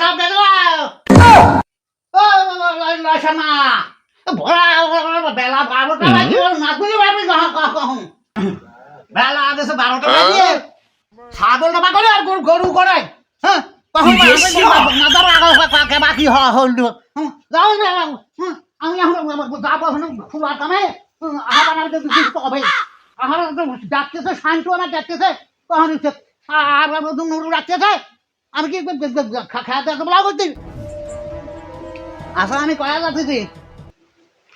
সব ও ভরা বেলা বারোটা বাজে না তুই পারবি কখন বেলা আদেশে বারোটা বাজে ছাগল ডাবা করে আর গরু করে। হ্যাঁ তখন না দাঁড়া কাকে বাকি হল যাও না আমি এখন যাব এখন ফুলার কামে। আহার আমার তো হবে। আহার ডাকতেছে শান্ত আমার ডাকতেছে তখন আর নুরু ডাকতেছে আমি কি খাওয়া দাওয়া করতে? আচ্ছা আমি কয়া যাচ্ছি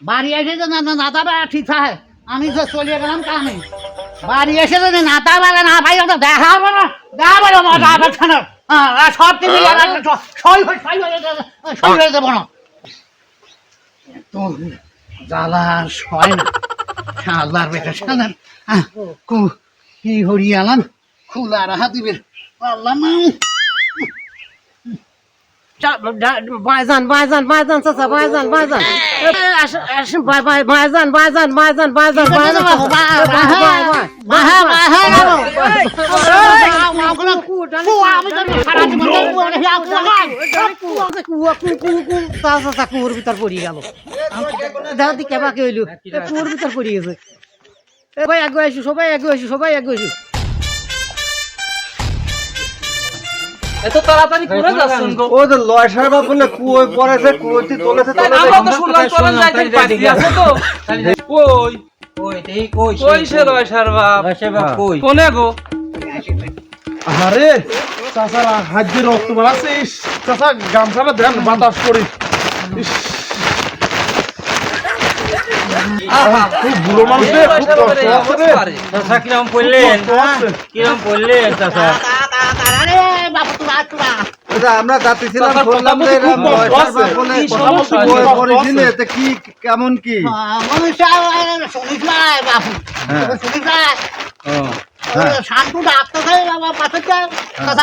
বাড়ি এসে যে নাতা বেড়া ঠিক থাকে আমি তো চলে গেলাম কামে। বাড়ি এসে যদি নাতা বেড়া না ভাই ওটা দেখা হবে না। দেখা হবে না মজা হবে না। সব কিছু সই হয়ে সই হয়ে হয়ে দেবো না। জ্বালা সয় না। আল্লাহর বেটা সালার কি হরিয়ালাম। খুলা রাহা দিবে আল্লাহ ভাইজান ভাইজান ভাইজান চাচা ভাইজান ভাইজান আসেন ভাই ভাই ভাইজান ভাইজান ভাইজান ভাইজান ভাইজান কুয়োর ভিতর পড়ি গেল দেখা দি কেবা কে হইল কুয়োর ভিতর পড়ি গেছে ভাই আগে আসু সবাই আগে আসু সবাই আগে আসু এত তাড়াতাড়ি করে যাচ্ছেন? গো ও তো লয় সাহেব বলে কুয়োয় পড়েছে কুয়োতে চলেছে আমরা তো শুনলাম চলেন যাইতে পাইছি আছে তো। কই? কই সে? লয় সারবাব কোনে গো? আরে হাত দিয়ে রক্ত বাড়াচ্ছে ইস চাচা গামছাটা দেন বাতাস করি ইস, খুব বুড়ো মানুষ রে, খুব কষ্ট আছে রে। চাচা কিরম পড়লেন? কিরম পড়লেন চাচা? এটা আমরা যাচ্ছিলাম শুনলাম যে কি এতে কেমন কি? হ্যাঁ। হ্যাঁ। শান্তু ডাক্তার বাবা পাশে কথা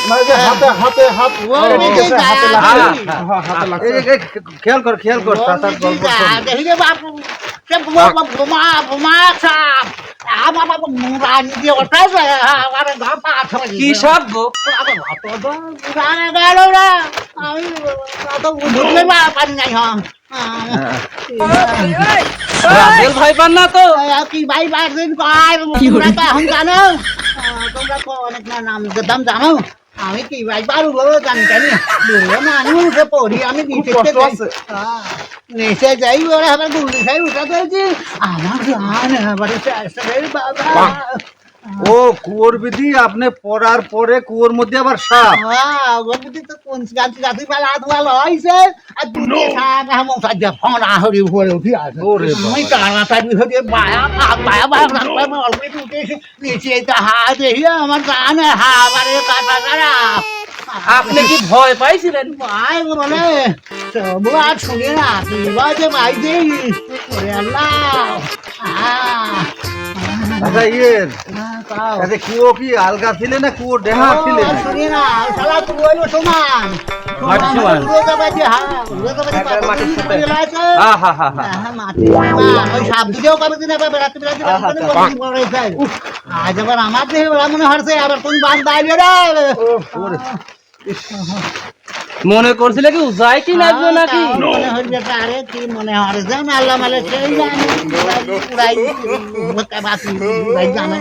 হ্যাঁ, হ্যাঁ, খেয়াল কর খেয়াল কর চাচার গল্প শোন। দেখি যে বাপু সে বোমা বোমা সাপ আমার বাবা রানি দিয়ে ওঠাইছে আমার ঘর ভাত হয়ে কি সব রাজেল ভাই পান না তো? কি ভাই দিন তোমরা তো এখন জানো। তোমরা তো অনেক না নাম দাম জানো। আমি কি ভাই পারু বলো জানি জানি বলল না আমি উঠে পড়ি আমি নিচে নিচে যাই ওরা আবার গুলি খাই উঠা করেছি আমার জান আবার বাবা ও কুয়োর বিধি আপনি পড়ার পরে কুয়োর মধ্যে আবার সাপ। গমতি তো কোন গাছ গাছি পালা ধোয়াল হইছে আর হামো সাজা ফোন আহরি ভরে উঠি আছে ওরে হয়ে বায়া বায়া বায়া রাখলাম অল্প একটু উঠেছি নিচে তো হা দেখি আমার কানে কাটা কাটা। আপনি কি ভয় পাইছিলেন? ভাই বলে তবু আর শুনে না বাজে ভাই দেই ওরে আল্লাহ। আচ্ছা ইয়ের আচ্ছা কুয়ো কি আলগা ছিলে না কুয়ো ডেহা ছিলে শুনি না শালা তুই হইল সমান। মাটি সমান। আজ আবার আমার দেহে মনে হচ্ছে আবার কোন রে। ওরে। মনে করছিলে কি উজাই কি লাগবে নাকি মনে হচ্ছে আরে কি মনে হয় যে আল্লাহ মালে সেই জানে পুরাই বাকি উড়াই জানে